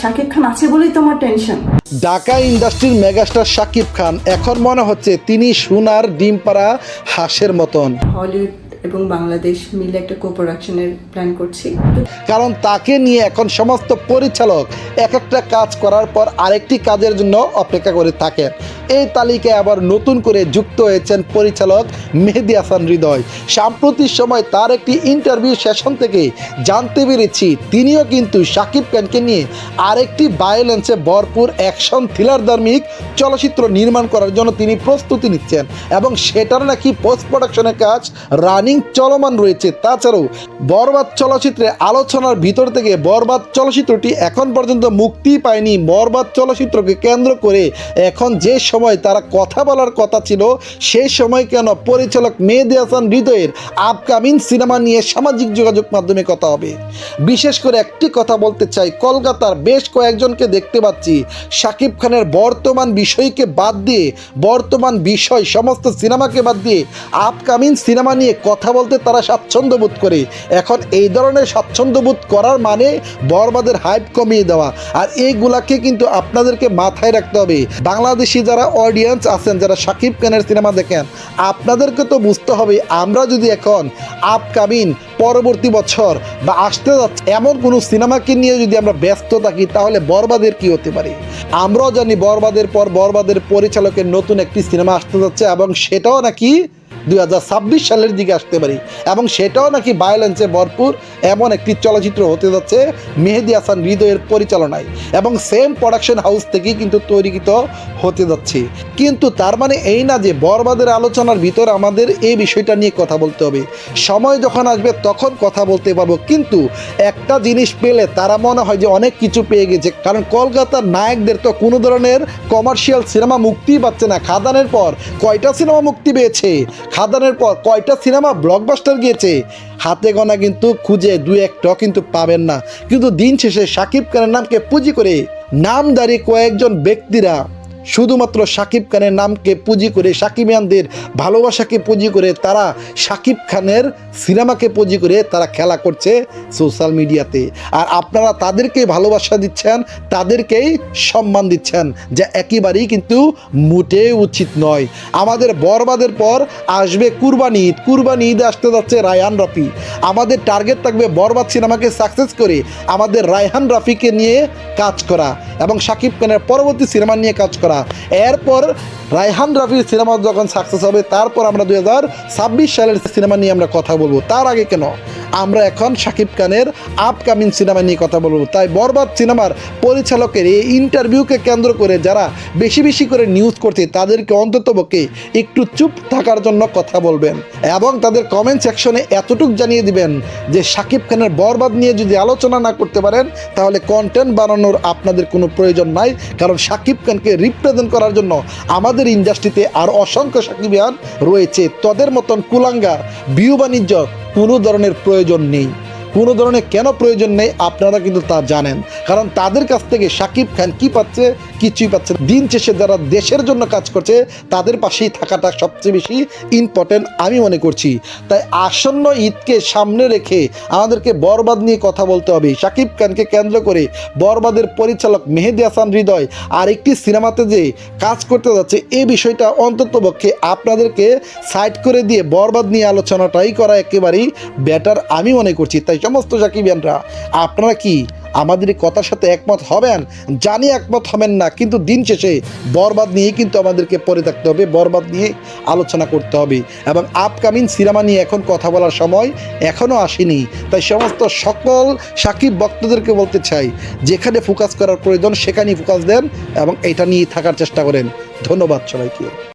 শাকিব খান আছে বলেই তোমার টেনশন ঢাকা ইন্ডাস্ট্রির মেগাস্টার শাকিব খান এখন মনে হচ্ছে তিনি সোনার ডিম পাড়া হাঁসের মতন। হলিউড এবং বাংলাদেশ মিলে একটা কোপ্রোডাকশনের প্ল্যান করছি। কারণ তাকে নিয়ে এখন সমস্ত পরিচালক এক একটা কাজ করার পর আরেকটি কাজের জন্য অপেক্ষা করে থাকেন। এই তালিকায় আবার নতুন করে যুক্ত হয়েছেন পরিচালক মেহেদি হাসান হৃদয়। সাম্প্রতিক সময় তার একটি ইন্টারভিউ সেশন থেকে জানতে পেরেছি, তিনিও কিন্তু শাকিব খানকে নিয়ে আরেকটি ভায়োলেন্সে ভরপুর অ্যাকশন থ্রিলার ধার্মিক চলচ্চিত্র নির্মাণ করার জন্য তিনি প্রস্তুতি নিচ্ছেন এবং সেটার নাকি পোস্ট প্রোডাকশনের কাজ রানিং চলমান রয়েছে। তাছাড়াও বরবাদ চলচ্চিত্রে আলোচনার ভিতর থেকে বরবাদ চলচ্চিত্রটি এখন পর্যন্ত মুক্তি পায়নি। বরবাদ চলচ্চিত্রকে কেন্দ্র করে এখন যে সময় তারা কথা বলার কথা ছিল, সেই সময় কেন পরিচালক মেহেদি হাসান হৃদয়ের আপকামিং সিনেমা নিয়ে সামাজিক যোগাযোগ মাধ্যমে কথা হবে। বিশেষ করে একটি কথা বলতে চাই, কলকাতার বেশ কয়েকজনকে দেখতে পাচ্ছি। শাকিব খানের বর্তমান বিষয়কে বাদ দিয়ে, বর্তমান বিষয় সমস্ত সিনেমাকে বাদ দিয়ে আপকামিং সিনেমা নিয়ে কথা বলতে তারা স্বাচ্ছন্দ্য বোধ করে। এখন এই ধরনের স্বাচ্ছন্দ্য বোধ করার মানে বরবাদের হাইপ কমিয়ে দেওয়া। আর এইগুলাকে কিন্তু আপনাদেরকে মাথায় রাখতে হবে। বাংলাদেশি যারা অডিয়েন্স আছেন যারা শাকিব খানের সিনেমা দেখেন, আপনাদেরকে তো বুঝতে হবে, আমরা যদি এখন আপকামিং পরবর্তী বছর বা আসতে যাচ্ছে এমন কোনো সিনেমাকে নিয়ে যদি আমরা ব্যস্ত থাকি, তাহলে বরবাদের কি হতে পারে? আমরাও জানি বরবাদের পর বরবাদের পরিচালকের নতুন একটি সিনেমা আসতে যাচ্ছে এবং সেটাও নাকি দুই হাজার ছাব্বিশ সালের দিকে আসতে পারি। এবং সেটাও নাকি ভায়োলেন্সে ভরপুর এমন একটি চলচ্চিত্র হতে যাচ্ছে মেহেদি হাসান হৃদয়ের পরিচালনায়। এবং সেম প্রোডাকশন হাউস থেকেই কিন্তু তৈরিকৃত হতে যাচ্ছে। কিন্তু তার মানে এই না যে বরবাদের আলোচনার ভিতর আমাদের এই বিষয়টা নিয়ে কথা বলতে হবে। সময় যখন আসবে তখন কথা বলতে পারব। কিন্তু একটা জিনিস পেলে তারা মনে হয় যে অনেক কিছু পেয়ে গেছে। কারণ কলকাতার নায়কদের তো কোনো ধরনের কমার্শিয়াল সিনেমা মুক্তি পাচ্ছে না। খাদানের পর কয়টা সিনেমা মুক্তি পেয়েছে? খাদানের পর কয়টা সিনেমা ব্লকবাস্টার গিয়েছে? হাতে গোনা কিন্তু খুঁজে দু একটা কিন্তু পাবেন না। কিন্তু দিন শেষে সাকিব খানের নামকে পুঁজি করে নামদারি কয়েকজন ব্যক্তিরা শুধুমাত্র সাকিব খানের নামকে পুঁজি করে সাকিবিয়ানদের ভালোবাসাকে পুঁজি করে তারা সাকিব খানের সিনেমাকে পুঁজি করে তারা খেলা করছে সোশ্যাল মিডিয়াতে। আর আপনারা তাদেরকে ভালোবাসা দিচ্ছেন, তাদেরকেই সম্মান দিচ্ছেন, যা একেবারেই কিন্তু মোটেই উচিত নয়। আমাদের বরবাদের পর আসবে কুরবানি ঈদ। কুরবানি ঈদে আসতে যাচ্ছে রায়হান রাফি। আমাদের টার্গেট থাকবে বরবাদ সিনেমাকে সাকসেস করে আমাদের রায়হান রাফিকে নিয়ে কাজ করা এবং সাকিব খানের পরবর্তী সিনেমা নিয়ে কাজ করা। এরপর রায়হান রাফির সিনেমা যখন সাকসেস হবে, তারপর আমরা দুই হাজার ছাব্বিশ সালের সিনেমা নিয়ে আমরা কথা বলব। তার আগে কেন? আমরা এখন শাকিব খানের আপকামিং সিনেমা নিয়ে কথা বলব। তাই বরবাদ সিনেমার পরিচালকের এই ইন্টারভিউকে কেন্দ্র করে যারা বেশি বেশি করে নিউজ করছে, তাদেরকে অন্তত অন্ততপক্ষে একটু চুপ থাকার জন্য কথা বলবেন। এবং তাদের কমেন্ট সেকশনে এতটুক জানিয়ে দিবেন যে শাকিব খানের বরবাদ নিয়ে যদি আলোচনা না করতে পারেন, তাহলে কন্টেন্ট বানানোর আপনাদের কোনো প্রয়োজন নাই। কারণ শাকিব খানকে রিপ্রেজেন্ট করার জন্য আমাদের ইন্ডাস্ট্রিতে আর অসংখ্য সাকিবিয়ান রয়েছে। তাদের মতন কুলাঙ্গার বিউ বাণিজ্য কোনো ধরনের প্রয়োজন নেই। কোনো ধরনের কেন প্রয়োজন নেই, আপনারা কিন্তু তা জানেন। কারণ তাদের কাছ থেকে সাকিব খান কি পাচ্ছে, কিছুই পাচ্ছে দিন শেষে যারা দেশের জন্য কাজ করছে, তাদের পাশেই থাকাটা সবচেয়ে বেশি ইম্পর্টেন্ট আমি মনে করছি। তাই আসন্ন ঈদকে সামনে রেখে আমাদেরকে বরবাদ নিয়ে কথা বলতে হবে। সাকিব খানকে কেন্দ্র করে বরবাদের পরিচালক মেহেদি হাসান হৃদয় আর একটি সিনেমাতে যে কাজ করতে যাচ্ছে এই বিষয়টা অন্ততপক্ষে আপনাদেরকে সাইড করে দিয়ে বরবাদ নিয়ে আলোচনাটাই করা একেবারেই বেটার আমি মনে করছি। তাই সমস্ত সাকিবিয়ানরা আপনারা কি আমাদের কথার সাথে একমত হবেন? জানি একমত হবেন না, কিন্তু দিন শেষে বরবাদ নিয়েই কিন্তু আমাদেরকে পরে থাকতে হবে, বরবাদ নিয়ে আলোচনা করতে হবে। এবং আপকামিং সিনেমা নিয়ে এখন কথা বলার সময় এখনও আসেনি। তাই সমস্ত সকল সাকিব ভক্তদেরকে বলতে চাই, যেখানে ফোকাস করার প্রয়োজন, সেখানেই ফোকাস দেন এবং এটা নিয়ে থাকার চেষ্টা করেন। ধন্যবাদ সবাইকে।